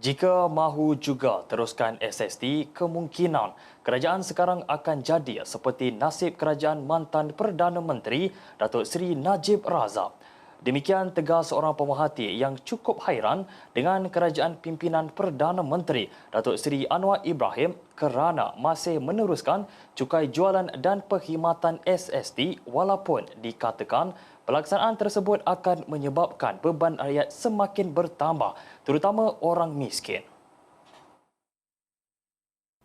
Jika mahu juga teruskan SST, kemungkinan kerajaan sekarang akan jadi seperti nasib kerajaan mantan Perdana Menteri Datuk Seri Najib Razak. Demikian tegas seorang pemerhati yang cukup hairan dengan kerajaan pimpinan Perdana Menteri Datuk Seri Anwar Ibrahim kerana masih meneruskan cukai jualan dan perkhidmatan SST walaupun dikatakan Pelaksanaan tersebut akan menyebabkan beban rakyat semakin bertambah, terutama orang miskin.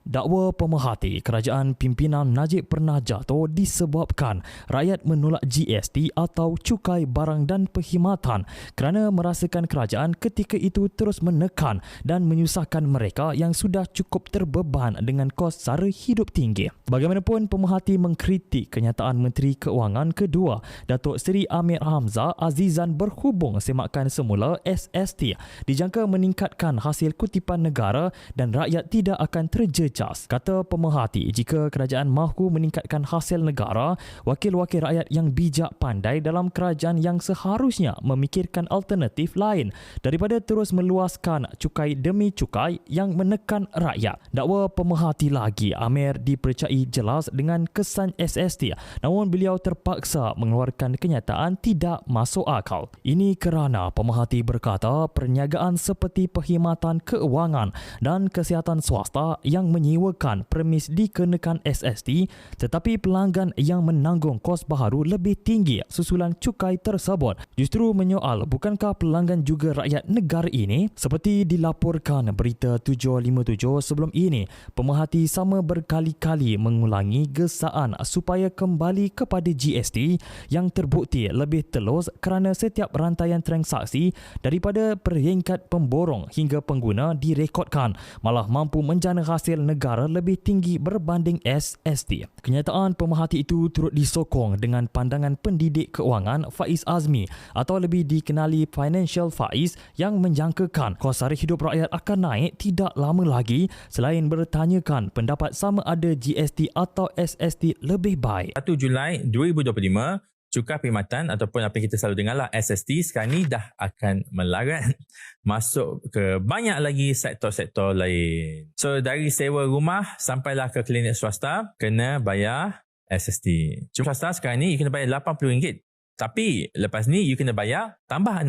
Dakwa pemerhati kerajaan pimpinan Najib pernah jatuh disebabkan rakyat menolak GST atau cukai barang dan perkhidmatan kerana merasakan kerajaan ketika itu terus menekan dan menyusahkan mereka yang sudah cukup terbeban dengan kos sara hidup tinggi. Bagaimanapun pemerhati mengkritik kenyataan Menteri Keuangan kedua Datuk Seri Amir Hamzah Azizan berhubung semakan semula SST dijangka meningkatkan hasil kutipan negara dan rakyat tidak akan terjejas Charles kata pemerhati jika kerajaan mahu meningkatkan hasil negara, wakil-wakil rakyat yang bijak pandai dalam kerajaan yang seharusnya memikirkan alternatif lain daripada terus meluaskan cukai demi cukai yang menekan rakyat. Dakwa pemerhati lagi Amir dipercayai jelas dengan kesan SST namun beliau terpaksa mengeluarkan kenyataan tidak masuk akal. Ini kerana pemerhati berkata perniagaan seperti perkhidmatan keuangan dan kesihatan swasta yang menyewakan premis dikenakan SST tetapi pelanggan yang menanggung kos baharu lebih tinggi susulan cukai tersebut. Justru menyoal bukankah pelanggan juga rakyat negara ini? Seperti dilaporkan berita 757 sebelum ini pemerhati sama berkali-kali mengulangi gesaan supaya kembali kepada GST yang terbukti lebih telus kerana setiap rantaian transaksi daripada peringkat pemborong hingga pengguna direkodkan malah mampu menjana hasil negara negara lebih tinggi berbanding SST. Kenyataan pemerhati itu turut disokong dengan pandangan pendidik keuangan Faiz Azmi atau lebih dikenali Financial Faiz yang menjangkakan kos sara hidup rakyat akan naik tidak lama lagi selain bertanyakan pendapat sama ada GST atau SST lebih baik. 1 Julai 2025 cukai perkhidmatan ataupun apa yang kita selalu dengar lah SST sekarang ni dah akan melarat masuk ke banyak lagi sektor-sektor lain. So dari sewa rumah sampailah ke klinik swasta kena bayar SST. Cuma swasta sekarang ni you kena bayar RM80. Tapi lepas ni you kena bayar tambah 6%.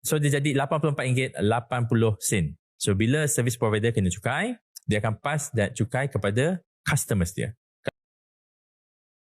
So dia jadi RM84.80 sen. So bila service provider kena cukai, dia akan pass that cukai kepada customers dia.